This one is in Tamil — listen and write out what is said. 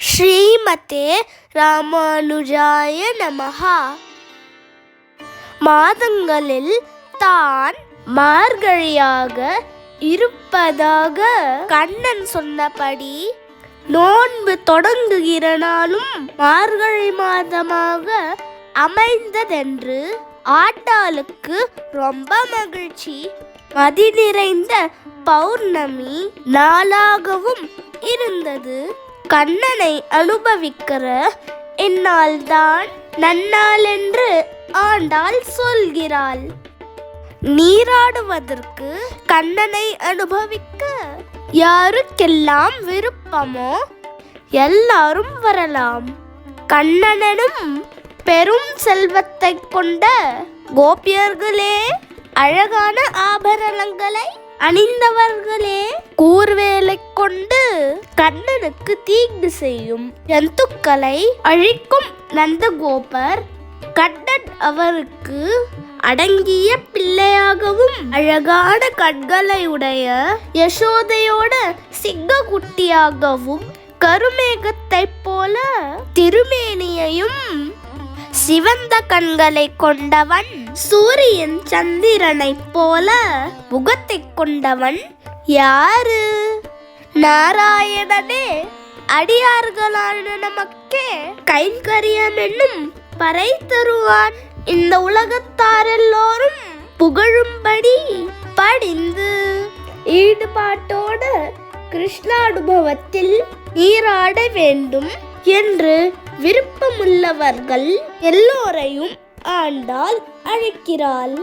ஸ்ரீமதே ராமானுஜாய நமஹா. மாதங்களில் தான் மார்கழியாக இருப்பதாக கண்ணன் சொன்னபடி நோன்பு தொடங்குகிற நாளும் மார்கழி மாதமாக அமைந்ததென்று ஆட்டாளுக்கு ரொம்ப மகிழ்ச்சி. மதி நிறைந்த பௌர்ணமி நாளாகவும் இருந்தது. கண்ணனை அனுபவிக்கிற என்னால் தான் நன்னாள் என்று ஆண்டாள் சொல்கிறாள். நீராடுவதற்கு கண்ணனை அனுபவிக்க யாருக்கெல்லாம் விருப்பமோ எல்லாரும் வரலாம். கண்ணனனும் பெரும் செல்வத்தை கொண்ட கோபியர்களே அழகான ஆபரணங்களை அணிந்தவர்களே கண்ணனுக்கு தீங்கு செய்யும் ஜந்துக்களை அழிக்கும் நந்தகோபர் கண்ணன் அவருக்கு அடங்கிய பிள்ளையாகவும் அழகான கண்களை உடைய யசோதையோட சிங்கக்குட்டியாகவும் கருமேகத்தைப் போல திருமேனியையும் சிவந்த கண்களை கொண்டவன் சூரியன் சந்திரனைப் போல முகத்தை கொண்டவன் யாரு? நாராயணனே அடியார்களான நமக்கே கைங்கரியம் என்னும் பறை தருவான். இந்த உலகத்தாரெல்லோரும் புகழும்படி படிந்து ஈடுபாட்டோடு கிருஷ்ணானுபவத்தில் நீராட வேண்டும் என்று விருப்பமுள்ளவர்கள் எல்லோரையும் ஆண்டால் அழைக்கிறாள்.